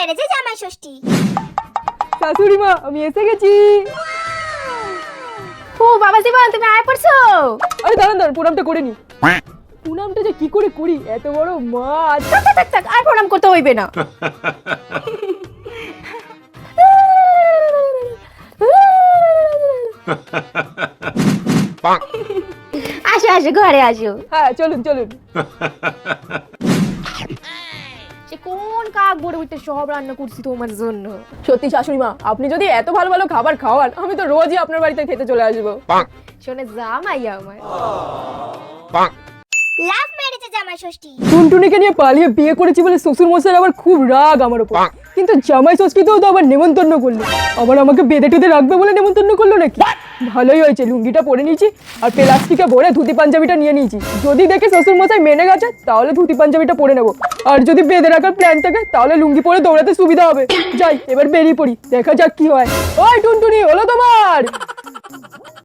ম্যারেজে জামাই ষষ্ঠী। শাশুড়ি মা আমি এসে গেছি। ও বাবা জীবন তুমি আয় পড়ছো? আরে দাঁড়ান দাঁড়ান প্রণামটা করে নি। প্রণামটা যে কি করে করি? এত বড় মাছ। থাক থাক, থাক আর প্রণাম করতে হইবে না। আসো আসো ঘরে আসো। হ্যাঁ চলুন চলুন। কোন কাক বড় উঠতে সব রান্না করছি তোমার জন্য? সত্যি শাশুড়ি মা আপনি যদি এত ভালো ভালো খাবার খাওয়ান আমি তো রোজই আপনার বাড়িতে খেতে চলে আসব। শোনে জামাই আমার। লাভ ম্যারেজে জামাই ষষ্ঠী। টুনটুনিকে নিয়ে পালিয়ে বিয়ে করেছি বলে শ্বশুর মশাই আবার খুব রাগ আমার উপর। কিন্তু জামাই ষষ্ঠীতেও তো আবার নেমন্তন্ন করল। আবার আমাকে বেঁধে টুদে রাখবে বলে নেমন্তন্ন করল নাকি? ভালোই হয়েছে, লুঙ্গিটা পরে নিয়েছি আর প্লাস্টিকে ভরে ধুতি পাঞ্জাবিটা নিয়ে নিয়েছি। যদি দেখে শ্বশুর মশাই মেনে গেছে, তাহলে ধুতি পাঞ্জাবিটা পরে নেব। আর যদি বেঁধে রাখার প্ল্যান থাকে, তাহলে লুঙ্গি পরে দৌড়াতে সুবিধা হবে। যাই, এবার বেরিয়ে পড়ি, দেখা যাক কি হয়। ওই টুনটুনি, হলো তোমার!